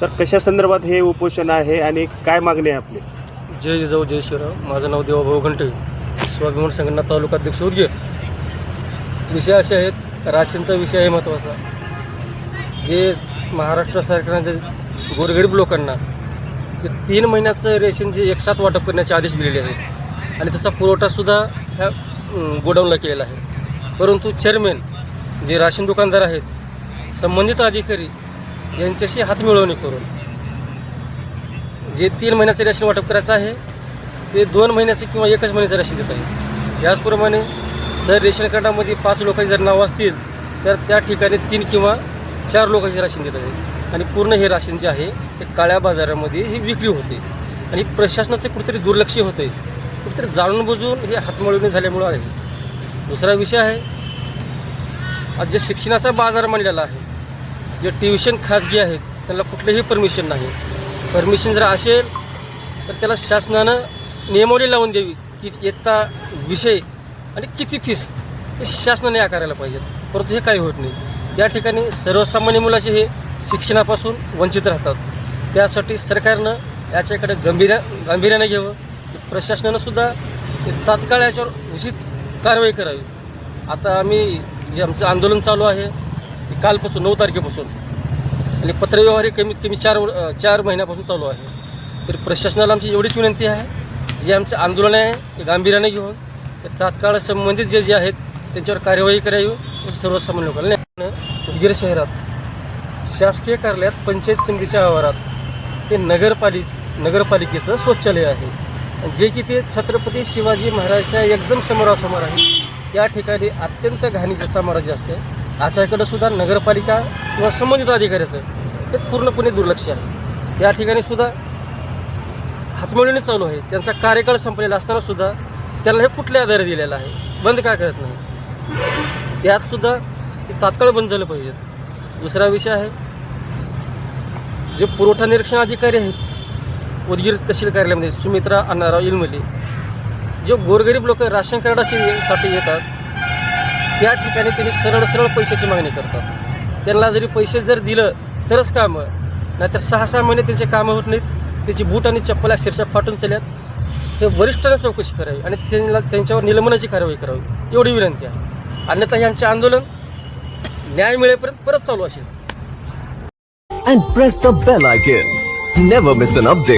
Sir कशा संदर्भात हे उपोषण आहे आणि काय मागणी आहे आपली? जय जिजाऊ जय शिवराव. माझं नाव देवाभाऊ घंटे. स्वाभिमान संघटना तालुका अध्यक्ष उदगीर विषय असे आहेत राशनचा विषय आहे महत्त्वाचा जे महाराष्ट्र सरकारने गोरगरीब लोकांना जे तीन महिन्याचं रेशन जे एकसाथ वाटप करण्याचे आदेश दिलेले आहेत आणि त्याचा पुरवठासुद्धा ह्या गोडाऊनला केलेला आहे. परंतु चेअरमॅन जे राशन दुकानदार आहेत संबंधित अधिकारी यांच्याशी हातमिळवणी करून. जे तीन महिन्याचं रेशन वाटप करायचं आहे ते दोन महिन्याचे किंवा एकच महिन्याचं रेशन देत आहे. याचप्रमाणे जर रेशन कार्डामध्ये पाच लोकांची जर नावं असतील तर त्या ठिकाणी तीन किंवा चार लोकांचे राशन देत आहे. आणि पूर्ण हे राशन जे आहे ते काळ्या बाजारामध्ये ही विक्री होते. आणि प्रशासनाचे कुठेतरी दुर्लक्ष होते कुठेतरी जाणून बुजून हे हातमळवणी झाल्यामुळं आहे. दुसरा विषय आहे आज जे शिक्षणाचा बाजार मांडलेला आहे जे ट्युशन खाजगी आहेत त्यांना कुठलंही परमिशन नाही. परमिशन जर असेल तर त्याला शासनानं नियमावली लावून द्यावी की इयत्ता विषय आणि किती फीस हे शासनाने आकारायला पाहिजेत. परंतु हे काही होत नाही. त्या ठिकाणी सर्वसामान्य मुलाचे हे शिक्षणापासून वंचित राहतात त्यासाठी सरकारनं याच्याकडे गंभीर गांभीर्याने घ्यावं. प्रशासनानं सुद्धा तात्काळ याच्यावर उचित कारवाई करावी. आता आम्ही जे आमचं आंदोलन चालू आहे कालपासून नऊ तारखेपासून. आणि पत्रव्यवहार हे कमीत कमी चार चार महिन्यापासून चालू आहे. तर प्रशासनाला आमची एवढीच विनंती आहे जे आमचं आंदोलन आहे ते गांभीर्याने घेऊन तात्काळ संबंधित जे जे आहेत त्यांच्यावर कार्यवाही करावी सर्वसामान्य लोकांना उदगीर शहरात शासकीय कार्यालयात पंचायत समितीच्या आवारात ते नगरपालिक नगरपालिकेचं शौचालय आहे. जे की ते छत्रपती शिवाजी महाराजच्या एकदम समोरासमोर आहे. त्या ठिकाणी अत्यंत घाणीचं साम्राज्य असते. याच्याकडं सुद्धा नगरपालिका किंवा संबंधित अधिकाऱ्याचं हे पूर्णपणे दुर्लक्ष आहे. त्या ठिकाणी सुद्धा हातमळणी चालू आहे. त्यांचा कार्यकाळ संपलेला असताना सुद्धा त्यांना हे कुठल्या आधारे दिलेला आहे? बंद का करत नाही? त्यात सुद्धा ते तात्काळ बंद झालं पाहिजेत दुसरा विषय आहे जे पुरवठा निरीक्षण अधिकारी आहेत उदगीर तहसील कार्यालयामध्ये सुमित्रा अण्णाराव इलमले जे गोरगरीब लोक राशन कार्डाशी साठी येतात त्या ठिकाणी त्यांनी सरळ सरळ पैशाची मागणी करतात. त्यांना जरी पैसे जर दिलं तरच कामं नाहीतर सहा सहा महिने त्यांचे कामं होत नाहीत. त्याची बूट आणि चप्पल अक्षरशः फाटून चालल्यात. हे वरिष्ठांना चौकशी करावी आणि त्यांना त्यांच्यावर निलंबनाची कारवाई करावी एवढी विनंती आहे. अन्यथा हे आमचे आंदोलन न्याय मिळेपर्यंत परत चालू असेल. And press the bell icon. Never miss an update.